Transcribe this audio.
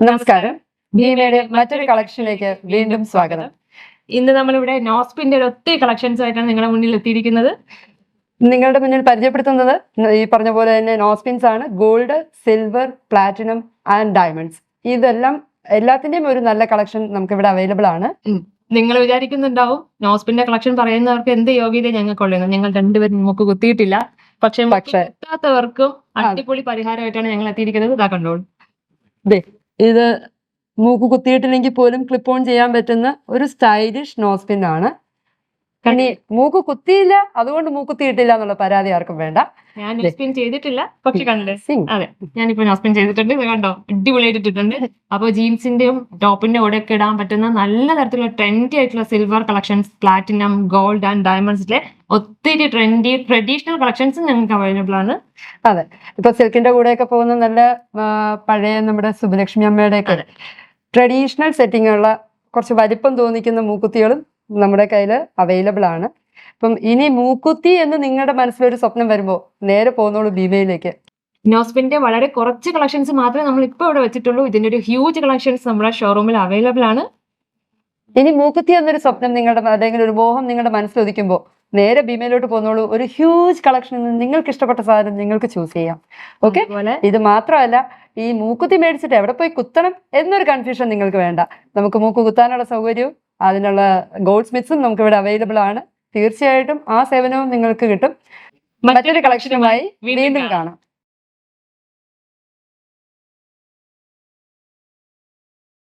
നമസ്കാരം. ഭീമയുടെ മറ്റൊരു കളക്ഷനിലേക്ക് വീണ്ടും സ്വാഗതം. ഇന്ന് നമ്മളിവിടെ നോസ്പിന്റെ ഒരു ഒത്തിരി കളക്ഷൻസ് ആയിട്ടാണ് നിങ്ങളുടെ മുന്നിൽ എത്തിയിരിക്കുന്നത്. നിങ്ങളുടെ മുന്നിൽ പരിചയപ്പെടുത്തുന്നത് ഈ പറഞ്ഞ പോലെ തന്നെ നോസ്പിൻസ് ആണ്. Gold silver platinum and diamonds. ഇതെല്ലാം എല്ലാത്തിന്റെയും ഒരു നല്ല കളക്ഷൻ നമുക്ക് ഇവിടെ അവൈലബിൾ ആണ് നിങ്ങൾ വിചാരിക്കുന്നുണ്ടാവും നോസ്പിന്റെ കളക്ഷൻ പറയുന്നവർക്ക് എന്ത് യോഗ്യത ഞങ്ങൾക്കുള്ളത് ഞങ്ങൾ രണ്ടുപേരും നമുക്ക് കുത്തിയിട്ടില്ല. പക്ഷെ പക്ഷേ- എത്താത്തവർക്കും അടിപൊളി പരിഹാരമായിട്ടാണ് ഞങ്ങൾ എത്തിയിരിക്കുന്നത്. ഇതാ കണ്ടോളൂ. ഇത് മൂക്ക് കുത്തിയിട്ടില്ലെങ്കിൽ പോലും ക്ലിപ്പ് ഓൺ ചെയ്യാൻ പറ്റുന്ന ഒരു സ്റ്റൈലിഷ് നോസ് പിൻ ആണ്. കണ്ണി മൂക്ക് കുത്തിയില്ല അതുകൊണ്ട് മൂക്ക് കുത്തിയിട്ടില്ല എന്നുള്ള പരാതി ആർക്കും വേണ്ട. ഞാൻ നോസ്പിൻ ചെയ്തിട്ടില്ല. പക്ഷെ കണ്ടില്ലേ അതെ. ഞാനിപ്പോ നോസ്പിൻ ചെയ്തിട്ടുണ്ട്. കണ്ടോ? അടിപൊളിയായിട്ട് ഇട്ടിട്ടുണ്ട്. അപ്പൊ ജീൻസിന്റെയും ടോപ്പിന്റെ കൂടെ ഒക്കെ ഇടാൻ പറ്റുന്ന നല്ല തരത്തിലുള്ള ട്രെൻഡി ആയിട്ടുള്ള silver collections platinum gold and ഡയമണ്ട്സിലെ ഒത്തിരി ട്രെൻഡി ട്രഡീഷണൽ കളക്ഷൻസ് ഞങ്ങൾക്ക് അവൈലബിൾ ആണ്. അതെ. ഇപ്പൊ സിൽക്കിന്റെ കൂടെയൊക്കെ പോകുന്ന നല്ല പഴയ നമ്മുടെ സുബലക്ഷ്മി അമ്മയുടെ ഒക്കെ. ട്രഡീഷണൽ സെറ്റിംഗ് ഉള്ള കുറച്ച് വലിപ്പം തോന്നിക്കുന്ന മൂക്കുത്തികളും നമ്മുടെ കയ്യിൽ അവൈലബിൾ ആണ്. അപ്പം ഇനി മൂക്കുത്തി എന്ന് നിങ്ങളുടെ മനസ്സിലൊരു സ്വപ്നം വരുമ്പോൾ നേരെ പോകുന്നോളൂ ഭീമയിലേക്ക്. നോസ്പിന്റെ വളരെ കുറച്ച് കളക്ഷൻസ് മാത്രമേ നമ്മൾ ഇപ്പോൾ ഇവിടെ വെച്ചിട്ടുള്ളൂ. ഇതിന്റെ ഒരു ഹ്യൂജ് കളക്ഷൻസ് നമ്മുടെ ഷോറൂമിൽ അവൈലബിൾ ആണ്. ഇനി മൂക്കുത്തി എന്നൊരു സ്വപ്നം നിങ്ങളുടെ അല്ലെങ്കിൽ ഒരു മോഹം നിങ്ങളുടെ മനസ്സിൽ നേരെ ഭീമയിലോട്ട് പോകുന്നോളൂ. ഒരു ഹ്യൂജ് കളക്ഷനിൽ നിന്ന് നിങ്ങൾക്ക് ഇഷ്ടപ്പെട്ട സാധനം നിങ്ങൾക്ക് ചൂസ് ചെയ്യാം. ഓക്കെ ഇത് മാത്രമല്ല ഈ മൂക്കുത്തി മേടിച്ചിട്ട് എവിടെ പോയി കുത്തണം എന്നൊരു കൺഫ്യൂഷൻ നിങ്ങൾക്ക് വേണ്ട. നമുക്ക് മൂക്ക് കുത്താനുള്ള സൗകര്യവും അതിനുള്ള ഗോൾഡ് സ്മിത്സും നമുക്ക് ഇവിടെ അവൈലബിൾ ആണ്. തീർച്ചയായിട്ടും ആ സേവനവും നിങ്ങൾക്ക് കിട്ടും. മറ്റൊരു കളക്ഷനുമായി വീണ്ടും കാണാം.